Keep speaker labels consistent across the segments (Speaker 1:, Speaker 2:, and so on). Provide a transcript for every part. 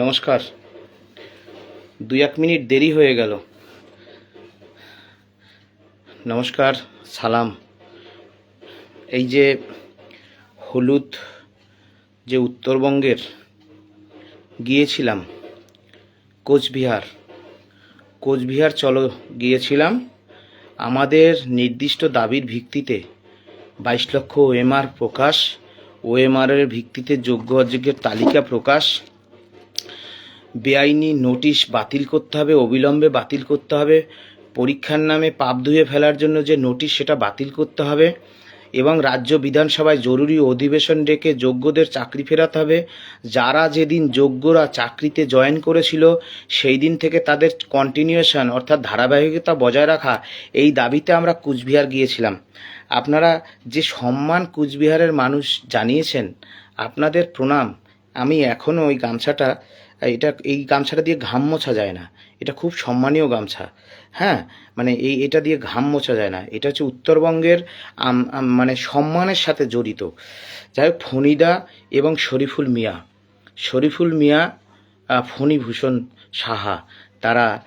Speaker 1: নমস্কার। দুই এক মিনিট দেরি হয়ে গেল। নমস্কার, সালাম। এই যে হলুদ যে উত্তরবঙ্গের, গিয়েছিলাম, কোচবিহার। কোচবিহার চলো, গিয়েছিলাম। আমাদের নির্দিষ্ট দাবির ভিত্তিতে বাইশ লক্ষ ওএমআর প্রকাশ, ওএমআরের ভিত্তিতে যোগ্য অযোগ্যের তালিকা প্রকাশ বেআইনি নোটিশ বাতিল করতে হবে, অবিলম্বে বাতিল করতে হবে। পরীক্ষার নামে পাপ ধুয়ে ফেলার জন্য যে নোটিশ, সেটা বাতিল করতে হবে। এবং রাজ্য বিধানসভায় জরুরি অধিবেশন ডেকে যোগ্যদের চাকরি ফেরাতে হবে। যারা যেদিন যোগ্যরা চাকরিতে জয়েন করেছিল, সেই দিন থেকে তাদের কন্টিনিউশন অর্থাৎ ধারাবাহিকতা বজায় রাখা, এই দাবিতে আমরা কুচবিহার গিয়েছিলাম। আপনারা যে সম্মান কুচবিহারের মানুষ জানিয়েছেন, আপনাদের প্রণাম। আমি এখনও ওই গামছাটা এটা এই গামছাটা দিয়ে ঘাম মোছা যায় না। এটা খুব সম্মানীয় গামছা। হ্যাঁ? মানে এই এটা দিয়ে ঘাম মোছা যায় না। এটা হচ্ছে উত্তরবঙ্গের মানে সম্মানের সাথে জড়িত। যাই হোক, ফণিদা এবং শরীফুল মিয়া। শরীফুল মিয়া ফণীভূষণ সাহা, তারা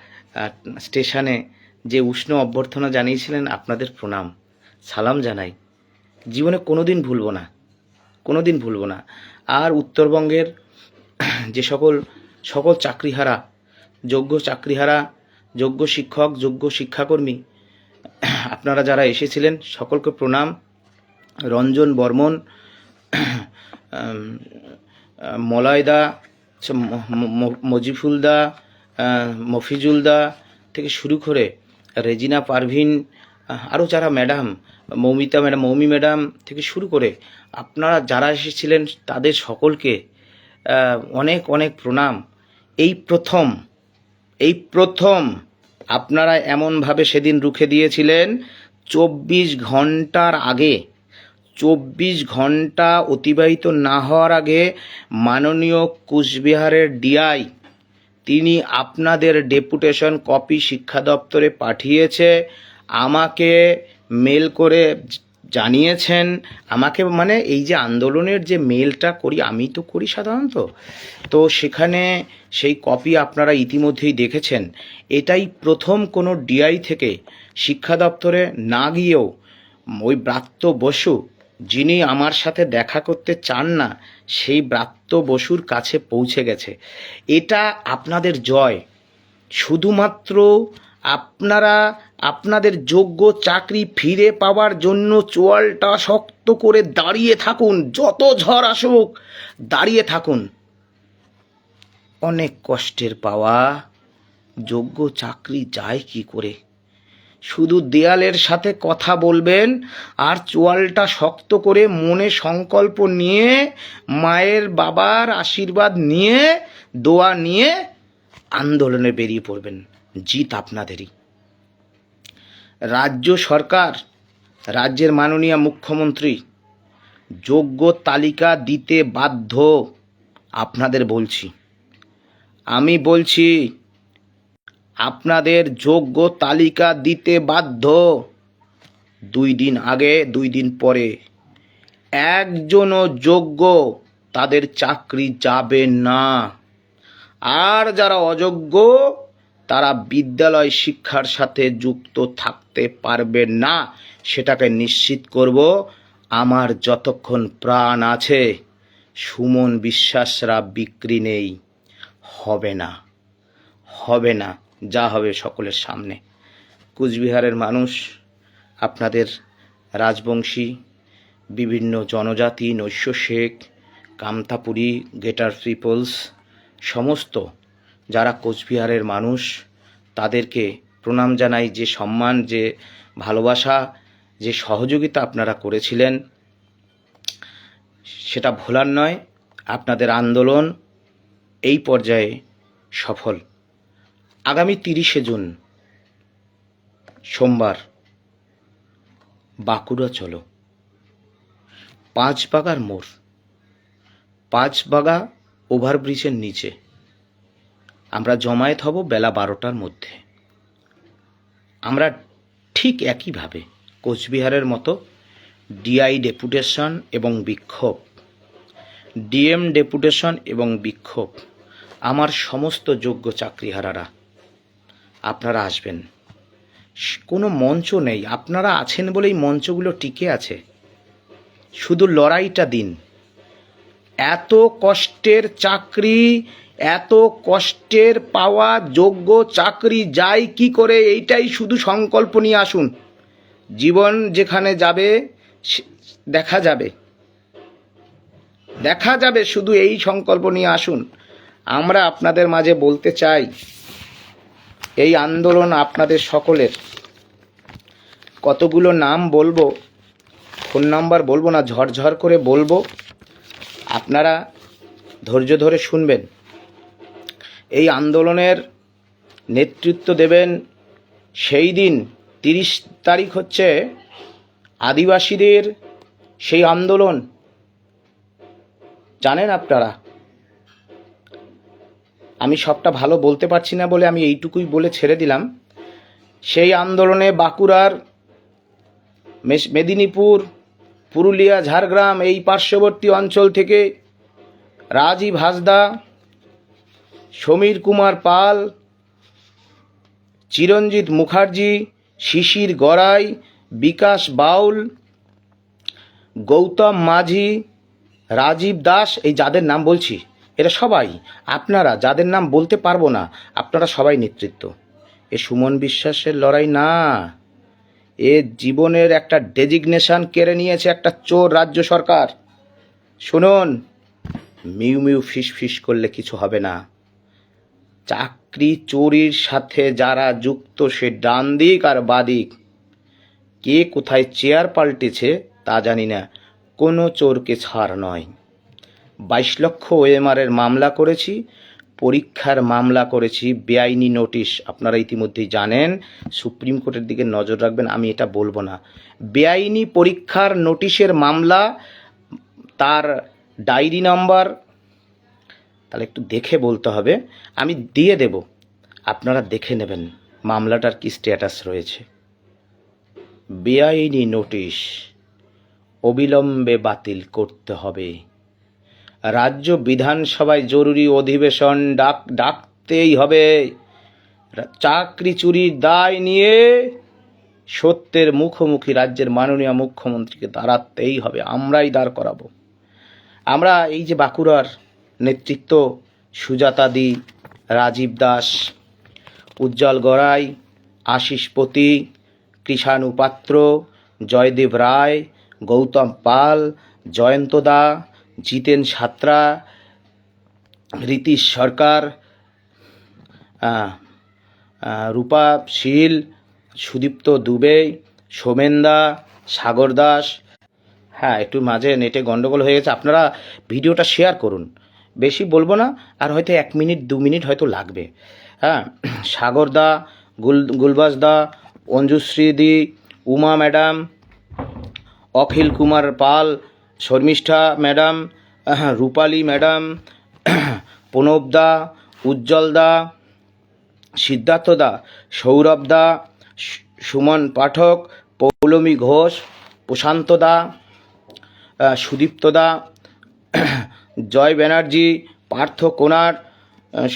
Speaker 1: স্টেশনে যে উষ্ণ অভ্যর্থনা জানিয়েছিলেন আপনাদের প্রণাম, সালাম জানাই। জীবনে কোনো দিন ভুলবো না। কোনো দিন ভুলবো না। আর উত্তরবঙ্গের যে সকল সকল চাকরিহারা, যোগ্য চাকরিহারা, যোগ্য শিক্ষক, যোগ্য শিক্ষাকর্মী, আপনারা যারা এসেছিলেন, সকলকে প্রণাম। রঞ্জন বর্মন মলয়দা মজিফুলদা মফিজুলদা থেকে শুরু করে রেজিনা পারভিন আরও যারা madam, Moumita madam, Moumi madam থেকে শুরু করে আপনারা যারা এসেছিলেন, তাদের সকলকে অনেক অনেক প্রণাম। এই প্রথম এই প্রথম আপনারা এমনভাবে সেদিন রুখে দিয়েছিলেন, চব্বিশ ঘণ্টার আগে, চব্বিশ ঘণ্টা অতিবাহিত না হওয়ার আগে মাননীয় কুচবিহারের ডিআই তিনি আপনাদের ডেপুটেশন কপি শিক্ষা দপ্তরে পাঠিয়েছে, আমাকে মেল করে জানিয়েছেন, আমাকে মানে এই যে আন্দোলনের যে মেলটা করি, আমি তো করি সাধারণত। তো সেখানে সেই কপি আপনারা ইতিমধ্যেই দেখেছেন। এটাই প্রথম কোনো ডিআই থেকে শিক্ষা দপ্তরে না গিয়েও ওই ব্রাত্য বসু, যিনি আমার সাথে দেখা করতে চান না, সেই ব্রাত্য বসুর কাছে পৌঁছে গেছে। এটা আপনাদের জয়। শুধুমাত্র আপনারা আপনাদের যোগ্য চাকরি ফিরে পাওয়ার জন্য চোয়ালটা শক্ত করে দাঁড়িয়ে থাকুন, যত ঝড় আসুক, দাঁড়িয়ে থাকুন। অনেক কষ্টের পাওয়া, যোগ্য চাকরি যায় কি করে? শুধু দেয়ালের সাথে কথা বলবেন আর চোয়ালটা শক্ত করে মনে সংকল্প নিয়ে, মায়ের বাবার আশীর্বাদ নিয়ে, দোয়া নিয়ে আন্দোলনে বেরিয়ে পড়বেন। জিত আপনাদেরই। রাজ্য সরকার, রাজ্যের মাননীয় মুখ্যমন্ত্রী, যোগ্য তালিকা দিতে বাধ্য আপনাদের বলছি। আমি বলছি, আপনাদের যোগ্য তালিকা দিতে বাধ্য দুই দিন আগে, দুই দিন পরে, একজনও যোগ্য তাদের চাকরি যাবে না। আর যারা অযোগ্য তারা বিদ্যালয় শিক্ষার সাথে যুক্ত থাকতে পারবে না। সেটাকে নিশ্চিত করব, আমার যতক্ষণ প্রাণ আছে, সুমন বিশ্বাসরা বিক্রি নেই। হবে না হবে না, যা হবে সকলের সামনে। কুচবিহারের মানুষ, আপনাদের রাজবংশী, বিভিন্ন জনজাতি, নৈশ শেখ, কামতাপুরী গেটার পিপলস, সমস্ত যারা কোচবিহারের মানুষ, তাদেরকে প্রণাম জানাই যে সম্মান, যে ভালোবাসা, যে সহযোগিতা আপনারা করেছিলেন, সেটা ভোলার নয়, আপনাদের আন্দোলন এই পর্যায়ে সফল। আগামী তিরিশে জুন, সোমবার, বাঁকুড়া চলো। পাঁচবাগার মোড়, পাঁচবাগা ওভারব্রিজের নিচে। আমরা জমায়েত হব বেলা বারোটার মধ্যে। আমরা ঠিক একইভাবে কোচবিহারের মতো ডিআই ডেপুটেশন এবং বিক্ষোভ, ডিএম ডেপুটেশন এবং বিক্ষোভ, আমার সমস্ত যোগ্য চাকরিহারারা, আপনারা আসবেন। কোনো মঞ্চ নেই। আপনারা আছেন বলেই মঞ্চগুলো টিকে আছে। শুধু লড়াইটা দিন। এত কষ্টের চাকরি এত কষ্টের পাওয়া যোগ্য চাকরি যায় কি করে? এইটাই শুধু সংকল্প নিয়ে আসুন। জীবন যেখানে যাবে দেখা যাবে। দেখা যাবে, শুধু এই সংকল্প নিয়ে আসুন। আমরা আপনাদের মাঝে বলতে চাই, এই আন্দোলন আপনাদের সকলের। কতগুলো নাম বলব, ফোন নাম্বার বলব না, ঝরঝর করে বলব। আপনারা ধৈর্য ধরে শুনবেন। এই আন্দোলনের নেতৃত্ব দেবেন সেই দিন তিরিশ তারিখ হচ্ছে আদিবাসীদের সেই আন্দোলন। জানেন আপনারা? আমি সবটা ভালো বলতে পারছি না বলে আমি এইটুকুই বলে ছেড়ে দিলাম। সেই আন্দোলনে বাঁকুড়ার মেদিনীপুর, পুরুলিয়া, ঝাড়গ্রাম এই পার্শ্ববর্তী অঞ্চল থেকে রাজীব হাসদা সমীর কুমার পাল, চিরঞ্জিত মুখার্জি, শিশির গড়াই, বিকাশ বাউল, গৌতম মাঝি, রাজীব দাস, এই যাদের নাম বলছি, এরা সবাই, আপনারা যাদের নাম বলতে পারব না, আপনারা সবাই নেতৃত্ব। এ সুমন বিশ্বাসের লড়াই না। এ জীবনের একটা ডেজিগনেশন কেড়ে নিয়েছে একটা চোর রাজ্য সরকার। শুনুন, মিউ মিউ ফিস ফিস করলে কিছু হবে না। চাকরি চোরির সাথে যারা যুক্ত, সে ডান দিক আর বাদিক কে কোথায় চেয়ার পাল্টেছে তা জানি না। কোনো চোরকে ছাড় নয়। বাইশ লক্ষ ওএমআরের মামলা করেছি, পরীক্ষার মামলা করেছি, বেআইনি নোটিশ। আপনারা ইতিমধ্যেই জানেন, সুপ্রিম কোর্টের দিকে নজর রাখবেন, আমি এটা বলব না। বেআইনি পরীক্ষার নোটিশের মামলা, তার ডায়েরি নাম্বার তাহলে একটু দেখে বলতে হবে। আমি দিয়ে দেব। আপনারা দেখে নেবেন মামলাটার কি স্ট্যাটাস রয়েছে। বেআইনি নোটিশ। অবিলম্বে বাতিল করতে হবে। রাজ্য বিধানসভায় জরুরি অধিবেশন ডাক, ডাকতেই হবে। চাকরি চুরির দায় নিয়ে সত্যের মুখোমুখি রাজ্যের মাননীয় মুখ্যমন্ত্রীকে দাঁড়াতেই হবে। আমরাই দাঁড় করাবো। আমরা এই যে বাঁকুড়ার নেতৃত্ব সুজাতাদি রাজীব দাস, উজ্জ্বল গড়াই, আশিস পতি, কৃষাণু পাত্র, জয়দেব রায়, গৌতম পাল, জয়ন্ত দা, জিতেন সাত্রা রীতিশ সরকার রূপা শীল, সুদীপ্ত দুবে সোমেনদা সাগর দাস। হ্যাঁ একটু মাঝে নেটে গন্ডগোল হয়ে গেছে। আপনারা ভিডিওটা শেয়ার করুন। বেশি বলব না, আর হয়তো এক মিনিট, দু মিনিট হয়তো লাগবে। হ্যাঁ সাগর দা, গুল Gulbas da, Anjushree di, Uma madam, Akhil Kumar Pal, Sharmistha madam Rupali madam, Pranab da, Ujjwal da, Siddhartha da, Sourav da, Suman Pathak, Poulami Ghosh, Prashanta da Sudipta da Joy Banerjee, Partha Konar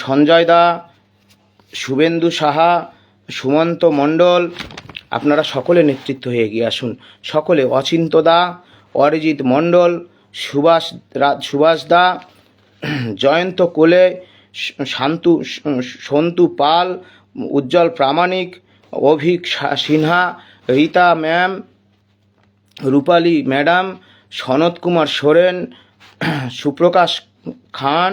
Speaker 1: Sanjay da, Suvendu Saha, Sumanta মণ্ডল, আপনারা সকলে নেতৃত্ব হয়ে এগিয়ে আসুন। সকলে অচিন্ত দা, অরিজিৎ মণ্ডল, Subhash Subhash da, Jayanta Kole, Shantu, Santu Pal, Ujjwal Pramanik, Abhik Sinha, Rita ma'am, Rupali madam, Sanat Kumar Soren Suprakash Khan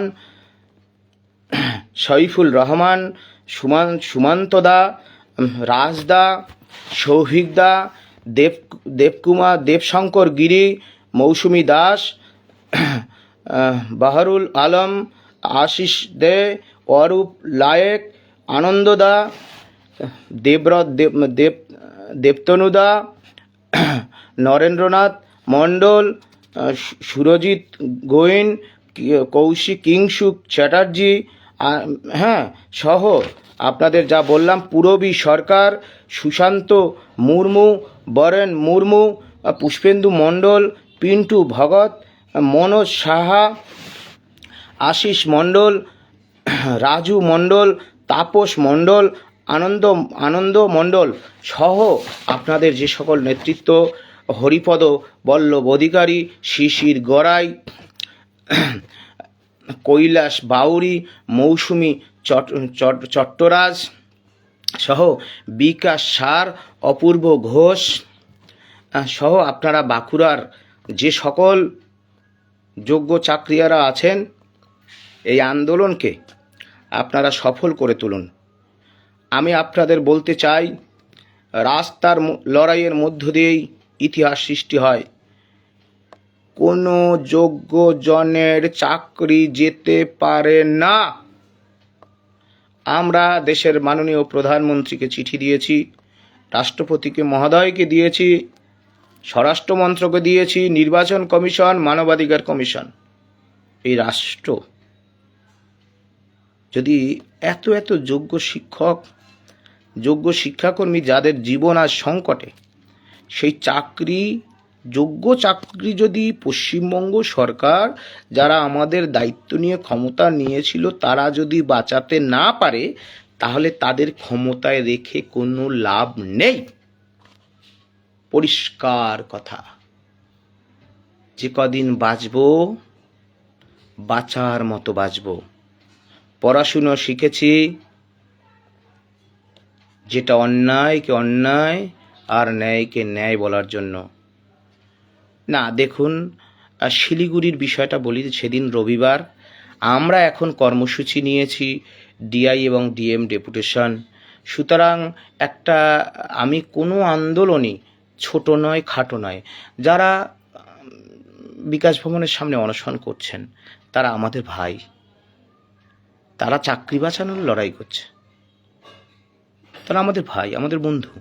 Speaker 1: Shariful Rahman, Suman, Sumanta da রাজদা সৌভিকদা দেব, দেবকুমার, দেবশঙ্কর গিরি, মৌসুমী দাস বাহারুল আলম, আশিস দে, অরূপ লায়েক আনন্দদা দেবরথ দেব দেব দেবতনুদা নরেন্দ্রনাথ মণ্ডল সুরজিৎ গোয়েন কৌশিক কিংসুক চ্যাটার্জি হ্যাঁ সহ আপনাদের যা বললাম, পূরবী সরকার, সুশান্ত মুর্মু, বরেন মুর্মু, পুষ্পেন্দু মণ্ডল, পিন্টু ভগত মনোজ সাহা, আশিস মণ্ডল, রাজু মণ্ডল, তাপস মণ্ডল, আনন্দ আনন্দ মণ্ডল সহ আপনাদের যে সকল নেতৃত্ব হরিপদ বল্লভ অধিকারী শিশির গড়াই, কৈলাস বাউরি, মৌসুমি চট, চট- চট্টরাজ সহ বিকাশ সার, অপূর্ব ঘোষ সহ আপনারা বাঁকুড়ার যে সকল যোগ্য চাকরিয়ারা আছেন, এই আন্দোলনকে আপনারা সফল করে তুলুন। আমি আপনাদের বলতে চাই, রাস্তার লড়াইয়ের মধ্য দিয়েই ইতিহাস সৃষ্টি হয়। কোনো যোগ্য জনের চাকরি যেতে পারে না। আমরা দেশের মাননীয় প্রধানমন্ত্রীকে চিঠি দিয়েছি, রাষ্ট্রপতিকে মহোদয়কে দিয়েছি স্বরাষ্ট্র মন্ত্রকে দিয়েছি, নির্বাচন কমিশন, মানবাধিকার কমিশন। এই রাষ্ট্র যদি এত এত যোগ্য শিক্ষক, যোগ্য শিক্ষাকর্মী যাদের জীবন আজ সংকটে সেই চাকরি, যোগ্য চাকরি যদি পশ্চিমবঙ্গ সরকার, যারা আমাদের দায়িত্ব নিয়ে ক্ষমতা নিয়েছিল, তারা যদি বাঁচাতে না পারে, তাহলে তাদের ক্ষমতায় রেখে কোনো লাভ নেই। পরিষ্কার কথা। যে কদিন বাঁচব, বাঁচার মতো বাঁচব। পড়াশুনো শিখেছি, যেটা অন্যায় অন্যায়কে অন্যায় আর ন্যায়কে ন্যায় বলার জন্য। না, দেখুন শিলিগুড়ির বিষয়টা বলি, সেদিন রবিবার আমরা এখন কর্মসূচি নিয়েছি ডিআই এবং ডিএম ডেপুটেশন। সুতরাং একটা, আমি কোনো আন্দোলনই ছোট নয়, খাটো নয়, যারা বিকাশ ভবনের সামনে অনশন করছেন, তারা আমাদের ভাই। তারা চাকরি বাঁচানোর লড়াই করছে। তারা আমাদের ভাই, আমাদের বন্ধু।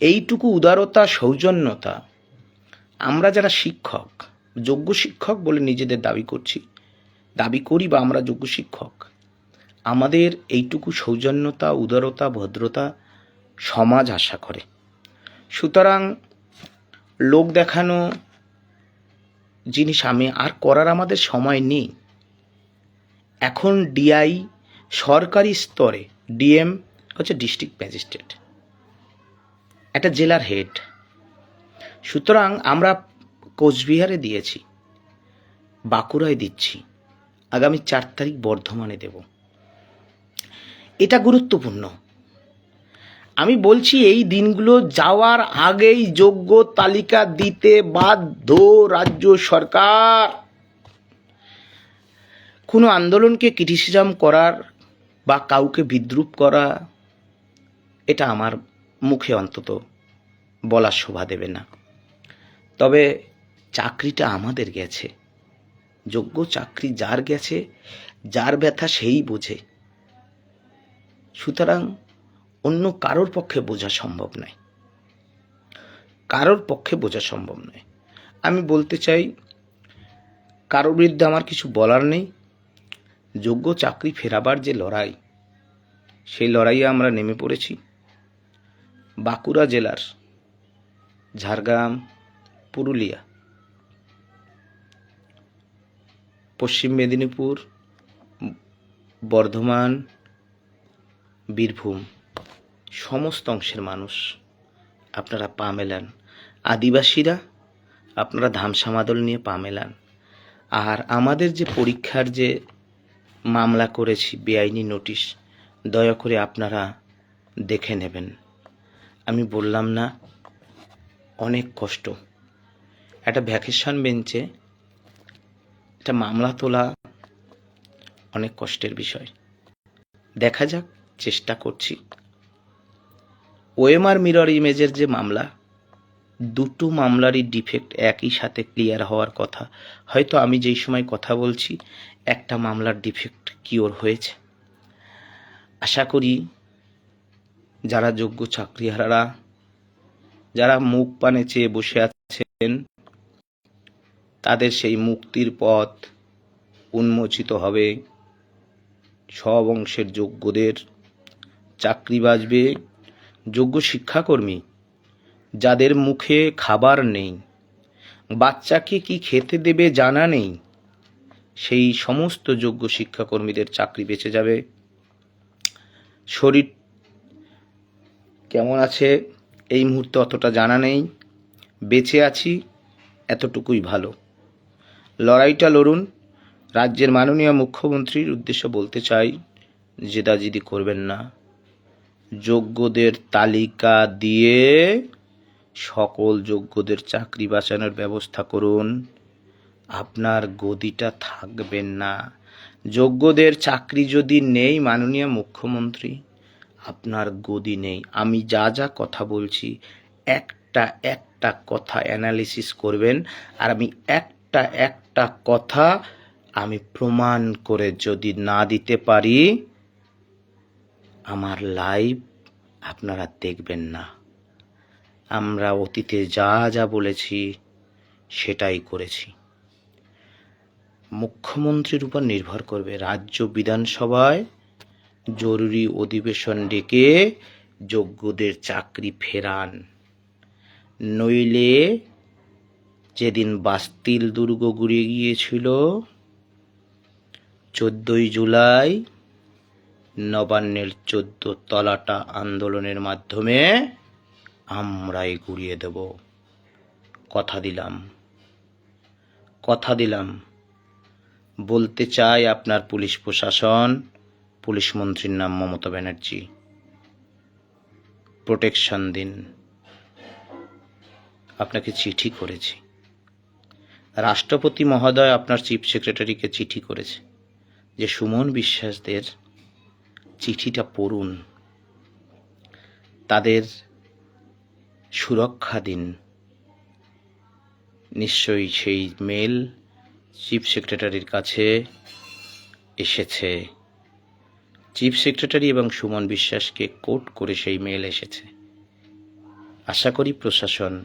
Speaker 1: এইটুকু উদারতা, সৌজন্যতা। আমরা যারা শিক্ষক, যোগ্য শিক্ষক বলে নিজেদের দাবি করছি, দাবি করি বা আমরা যোগ্য শিক্ষক, আমাদের এইটুকু সৌজন্যতা, উদারতা, ভদ্রতা সমাজ আশা করে। সুতরাং লোক দেখানো জিনিস আমি আর করার আমাদের সময় নেই। এখন ডিআই সরকারি স্তরে, ডিএম হচ্ছে ডিস্ট্রিক্ট ম্যাজিস্ট্রেট। একটা জেলার হেড। সুতরাং আমরা কোচবিহারে দিয়েছি, বাঁকুড়ায় দিচ্ছি, আগামী চার তারিখ বর্ধমানে দেব। এটা গুরুত্বপূর্ণ। আমি বলছি এই দিনগুলো যাওয়ার আগেই যোগ্য তালিকা দিতে বাধ্য রাজ্য সরকার। কোনো আন্দোলনকে ক্রিটিসিজম করার বা কাউকে বিদ্রুপ করা এটা আমার মুখে অন্তত বলার শোভা দেবে না। তবে চাকরিটা আমাদের গেছে। যোগ্য চাকরি যার গেছে, যার ব্যথা সেই বোঝে। সুতরাং অন্য কারোর পক্ষে বোঝা সম্ভব নয়। কারোর পক্ষে বোঝা সম্ভব নয়। আমি বলতে চাই, কারোর বিরুদ্ধে আমার কিছু বলার নেই। যোগ্য চাকরি ফেরাবার যে লড়াই, সেই লড়াইয়ে আমরা নেমে পড়েছি। বাঁকুড়া জেলার ঝাড়গ্রাম, পুরুলিয়া। পশ্চিম মেদিনীপুর, বর্ধমান, বীরভূম। সমস্ত অংশের মানুষ আপনারা পা মেলান। আদিবাসীরা আপনারা ধামসামাদল নিয়ে পা মেলান। আর আমাদের যে পরীক্ষার যে মামলা করেছি, বেআইনি নোটিশ, দয়া করে আপনারা দেখে নেবেন। আমি বললাম না, অনেক কষ্ট। একটা ভ্যাকেশন বেঞ্চে একটা মামলা তোলা অনেক কষ্টের বিষয়। দেখা যাক, চেষ্টা করছি। ওএমআর মিরর ইমেজের যে মামলা, দুটো মামলারই ডিফেক্ট একই সাথে ক্লিয়ার হওয়ার কথা। হয়তো আমি যেই সময় কথা বলছি, একটা মামলার ডিফেক্ট কিওর হয়েছে। আশা করি যারা যোগ্য চাকরিহারারা, যারা মুখ পানে চেয়ে বসে আছেন, তাদের সেই মুক্তির পথ উন্মোচিত হবে। সব অংশের যোগ্যদের চাকরি বাজবে যোগ্য শিক্ষাকর্মী, যাদের মুখে খাবার নেই, বাচ্চাকে কি খেতে দেবে জানা নেই, সেই সমস্ত যোগ্য শিক্ষাকর্মীদের চাকরি বেঁচে যাবে। শরীর কেমন আছে? এই মুহূর্তে অতটা জানা নেই। বেঁচে আছি, এতটুকুই ভালো। লড়াইটা লড়ুন। রাজ্যের মাননীয় মুখ্যমন্ত্রীর উদ্দেশ্যে বলতে চাই, জেদাজিদি করবেন না। যোগ্যদের তালিকা দিয়ে সকল যোগ্যদের চাকরি বাঁচানোর ব্যবস্থা করুন। আপনার গদিটা থাকবেন না। যোগ্যদের চাকরি যদি নেই, মাননীয় মুখ্যমন্ত্রী আপনার গদি নেই। আমি যা যা কথা বলছি, একটা একটা কথা অ্যানালিসিস করবেন, আর আমি একটা একটা কথা আমি প্রমাণ করে যদি না দিতে পারি, আমার লাইভ আপনারা দেখবেন না। আমরা অতীতে যা যা বলেছি, সেটাই করেছি। মুখ্যমন্ত্রীর উপর নির্ভর করবে রাজ্য বিধানসভায় জরুরি অধিবেশন ডেকে যোগ্যদের চাকরি ফেরান। নইলে যেদিন বাস্তিল দুর্গ গুড়িয়ে গিয়েছিল, চোদ্দই জুলাই নবান্নের চোদ্দ তলাটা আন্দোলনের মাধ্যমে আমরাই ঘুরিয়ে দেব। কথা দিলাম। কথা দিলাম। বলতে চাই আপনার পুলিশ প্রশাসন পুলিশ মন্ত্রীর নাম মমতা ব্যানার্জি। প্রোটেকশন দিন। আপনাকে চিঠি করেছি। রাষ্ট্রপতি মহোদয় আপনার চিফ সেক্রেটারিকে চিঠি করেছে যে সুমন বিশ্বাসদের চিঠিটা পড়ুন। তাদের সুরক্ষা দিন। নিশ্চয়ই সেই মেল চিফ সেক্রেটারির কাছে এসেছে। চিফ সেক্রেটারি এবং সুমন বিশ্বাসকে কোট করে সেই মেল এসেছে। আশা করি প্রশাসন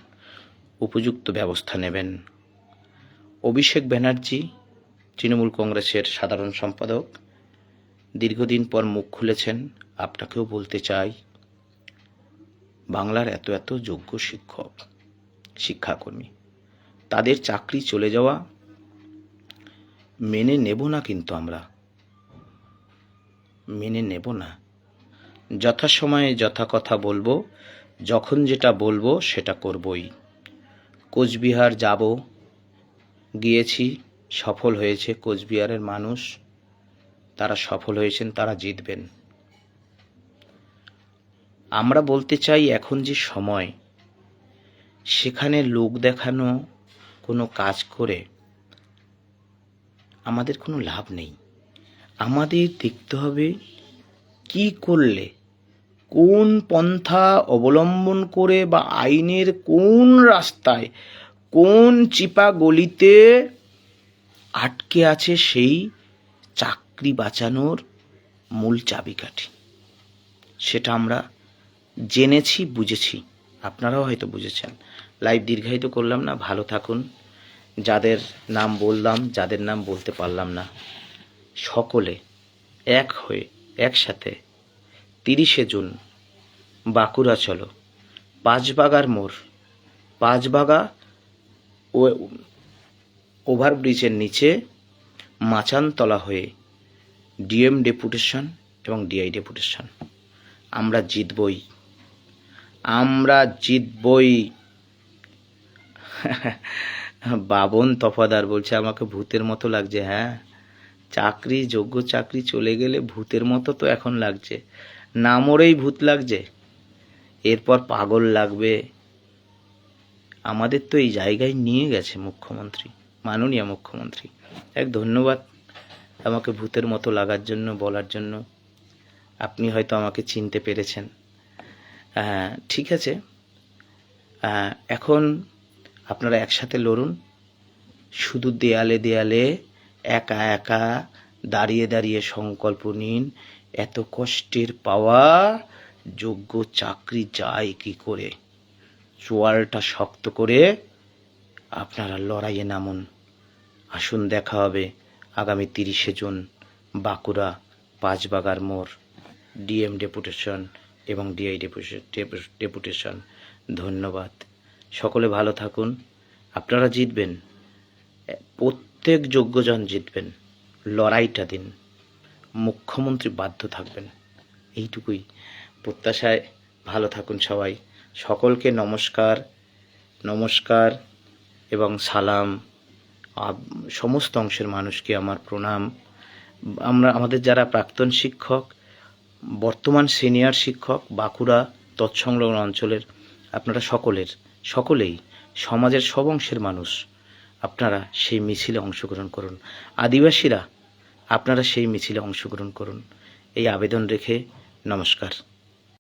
Speaker 1: উপযুক্ত ব্যবস্থা নেবেন। অভিষেক ব্যানার্জি, তৃণমূল কংগ্রেসের সাধারণ সম্পাদক, দীর্ঘদিন পর মুখ খুলেছেন, আপনাকেও বলতে চাই, বাংলার এত এত যোগ্য শিক্ষক, শিক্ষাকর্মী, তাদের চাকরি চলে যাওয়া মেনে নেব না কিন্তু আমরা। মেনে নেব না। যথাসময়ে যথা কথা বলব, যখন যেটা বলব সেটা করবই। কোচবিহার যাব। গিয়েছি, সফল হয়েছে কোচবিহারের মানুষ। তারা সফল হয়েছেন, তারা জিতবেন। আমরা বলতে চাই এখন যে সময়, সেখানে লোক দেখানো, কোনো কাজ করে, আমাদের কোনো লাভ নেই। আমাদের দেখতে হবে কি করলে, কোন পন্থা অবলম্বন করে বা আইনের কোন রাস্তায়, কোন চিপা গলিতে আটকে আছে সেই চাকরি বাঁচানোর মূল চাবিকাঠি। সেটা আমরা জেনেছি, বুঝেছি। আপনারাও হয়তো বুঝেছেন। লাইভ দীর্ঘায়িত করলাম না, ভালো থাকুন। যাদের নাম বললাম, যাদের নাম বলতে পারলাম না সকলে এক হয়ে একসাথে তিরিশে জুন বাঁকুড়া চলো। পাঁচবাগার মোড়। পাঁচবাগা ও ওভারব্রিজের নিচে মাচানতলা হয়ে ডিএম ডেপুটেশন এবং ডিআই ডেপুটেশন। আমরা জিতবই। আমরা জিতবই। বাবন তফাদার বলছে, আমাকে ভূতের মতো লাগছে হ্যাঁ? চাকরি, যোগ্য চাকরি চলে গেলে ভূতের মতো তো এখন লাগছে। না মরেই ভূত লাগছে। এরপর পাগল লাগবে। আমাদের তো এই জায়গায় নিয়ে গেছে মুখ্যমন্ত্রী, মাননীয় মুখ্যমন্ত্রী। এক ধন্যবাদ আমাকে ভূতের মতো লাগার জন্য, বলার জন্য। আপনি হয়তো আমাকে চিনতে পেরেছেন। হ্যাঁ ঠিক আছে। এখন আপনারা একসাথে লড়ুন। শুধু দেয়ালে দেয়ালে একা একা দাঁড়িয়ে দাঁড়িয়ে সংকল্প নিন, এত কষ্টের পাওয়া যোগ্য চাকরি যায় কি করে? চোয়ালটা শক্ত করে আপনারা লড়াইয়ে নামুন। আসুন দেখা হবে আগামী তিরিশে জুন, বাঁকুড়া, পাঁচবাগার মোড়। ডিএম ডেপুটেশন এবং ডিআই ডেপুটেশন। ধন্যবাদ। সকলে ভালো থাকুন। আপনারা জিতবেন। প্রত্যেক যোগ্যজন জিতবেন। লড়াইটা দিন। মুখ্যমন্ত্রী বাধ্য থাকবেন। এইটুকুই। প্রত্যাশায় ভালো থাকুন সবাই। সকলকে নমস্কার নমস্কার এবং সালাম। সমস্ত অংশের মানুষকে আমার প্রণাম। আমরা, আমাদের যারা প্রাক্তন শিক্ষক, বর্তমান সিনিয়র শিক্ষক, বাঁকুড়া তৎসংলগ্ন অঞ্চলের আপনারা সকলের, সকলেই, সমাজের সব অংশের মানুষ আপনারা সেই মিছিলে অংশগ্রহণ করুন। আদিবাসীরা, আপনারা সেই মিছিলে অংশগ্রহণ করুন। এই আবেদন রেখে নমস্কার।